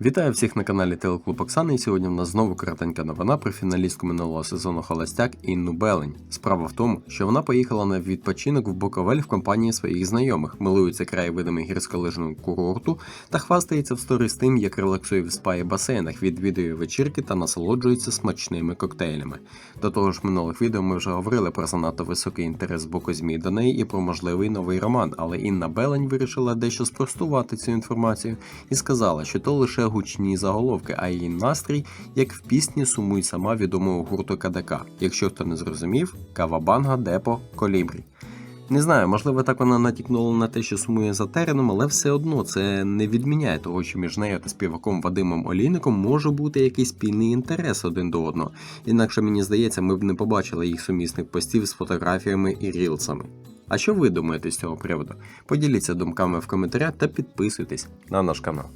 Вітаю всіх на каналі Телеклуб Оксани. І сьогодні в нас знову коротенька новина про фіналістку минулого сезону Холостяк Інну Белень. Справа в тому, що вона поїхала на відпочинок в Буковель в компанії своїх знайомих, милується краєвидами гірськолижного курорту та хвастається в сторіс тим, як релаксує в спа і басейнах, відвідує вечірки та насолоджується смачними коктейлями. До того ж, минулих відео ми вже говорили про занадто високий інтерес з боку ЗМІ до неї і про можливий новий роман, але Інна Белень вирішила дещо спростувати цю інформацію і сказала, що то лише гучні заголовки, а її настрій, як в пісні Сумуй сама відомого гурту КДК. Якщо хто не зрозумів, Кавабанга, Депо, Колібрі. Не знаю, можливо, так вона натякнула на те, що сумує за тереном, але все одно це не відміняє того, що між нею та співаком Вадимом Олійником може бути якийсь спільний інтерес один до одного. Інакше мені здається, ми б не побачили їх сумісних постів з фотографіями і рілсами. А що ви думаєте з цього приводу? Поділіться думками в коментарях та підписуйтесь на наш канал.